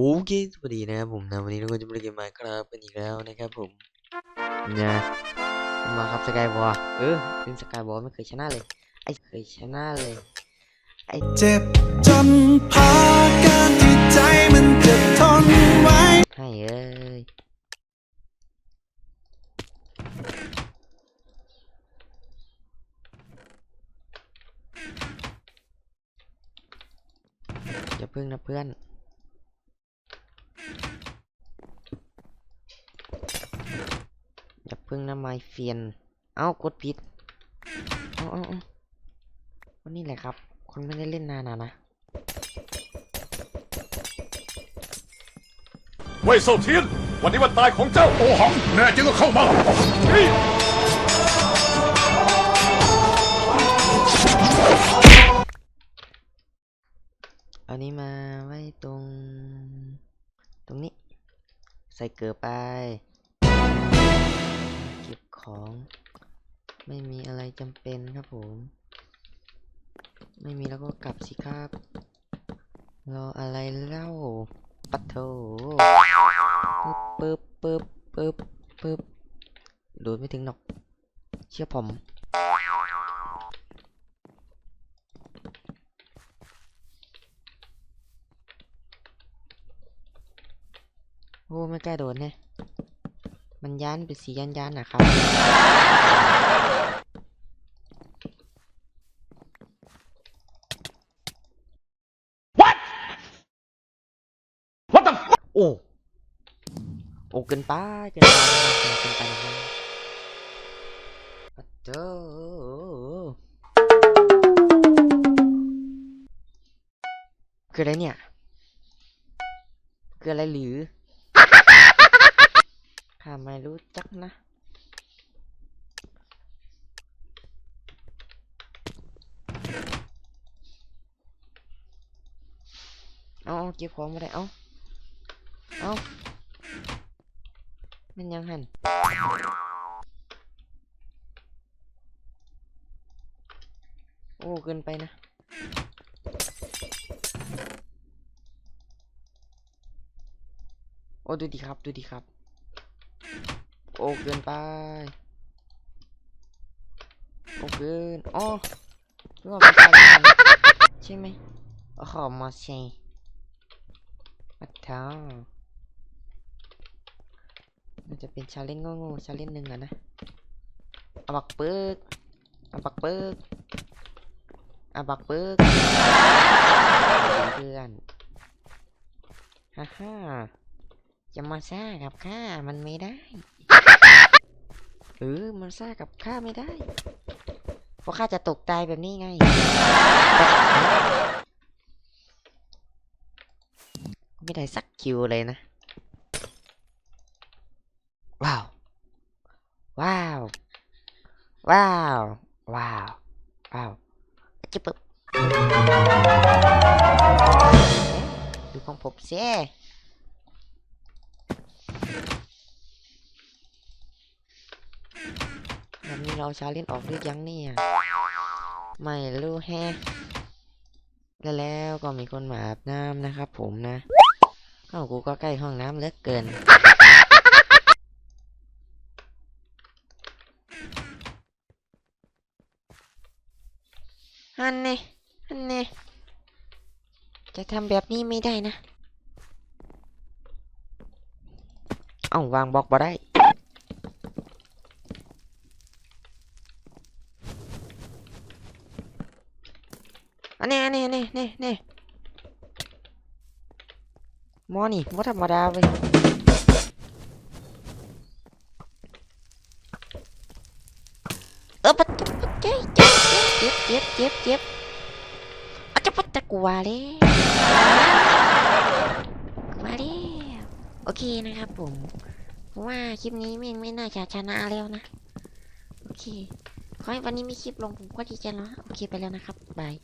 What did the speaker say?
โอเคสวัสดีนะครับผมนะวันนี้เราก็จะมาเล่นเกมมาครับกันอีกแล้วนะครับผมนะมาครับสกายวอลเออเล่นสกายวอลไม่เคยชนะเลยไอ้เคยชนะเลยเจ็บจนพาการที่ใจมันจะทนไว้ให้เอ้ยอย่าพึ่งนะเพื่อน อย่า พึ่งนะไมเฟียน เอ้ากดผิดเอาเอาเอาวันนี้แหละครับ คนไม่ได้เล่นนานอะนะเว่ยเซาเทียน วันนี้วันตายของเจ้าโอหัง แน่จริงก็เข้ามาเฮ้ยเอานี้มาไว้ตรง ตรงนี้ ใส่เกลือไปเก็บ ของ ไม่มีอะไรจำเป็นครับผม ไม่มีแล้วก็กลับสิครับ รออะไรเล่าปัดโถปึ๊บปึ๊บปึ๊บปึ๊บปึ๊บโดดไม่ถึงหรอก เชื่อผมโอ้ไม่กล้าโดนแฮะ มันย้านเป็นสีย้านย้านๆนะครับวัดตัโอ้ โอ้เกินไปเกินไปเกินไปนะครับอะเจ้าคืออะไรเนี่ย คืออะไรหรือ ข้าไม่รู้จักนะเอาเอาเก็บของมาได้เอาเอามันยังหันโอ้เกินไปนะโอ้ดูดีครับ ดูดีครับ โอ้เกินไปโอ้เกินอ๋อรู้ว่าเป็นการเล่นใช่ไหมโอ้โหมาใช่ปัดเท้าน่าจะเป็นชาเลนจ์โง่ๆชาเลนจ์หนึ่งอะนะอาบักเปิกอาบักเปิกอาบักเปิกเพื่อนฮ่าฮ่าจะมาซ่ากับข้ามันไม่ได้ เออมันซ่ากับข้าไม่ได้ เพราะข้าจะตกตายแบบนี้ไง ไม่ได้สักคิวเลยนะ ว้าว ว้าว ว้าว ว้าว ว้าวจะปึ๊บดูของผมเสียวันนี้ เราชาเล่นออกหรือยังเนี่ย ไม่รู้แฮะแล้วแล้วก็มีคนมาอาบน้ำนะครับผมนะห้องกูก็ใกล้ห้องน้ำเลือเกินฮันเน่ฮันเน่จะทำแบบนี้ไม่ได้นะ เอาวางบล็อกบ่ได้ อันนี้อันนี้อันนี้นี่นี่มอนี่บ่ธรรมดาเว้ยเออปัดปัดเจ็บเจ็บเจ็บเจ็บเจ็บเจ็บอาจจะปัดตะกัวเลยมาเร็วโอเคนะครับผมว่าคลิปนี้ไม่ไม่น่าจะชนะแล้วนะ โอเคขอให้วันนี้มีคลิปลงผมก็ดีใจแล้วนะโอเคไปแล้วนะครับบาย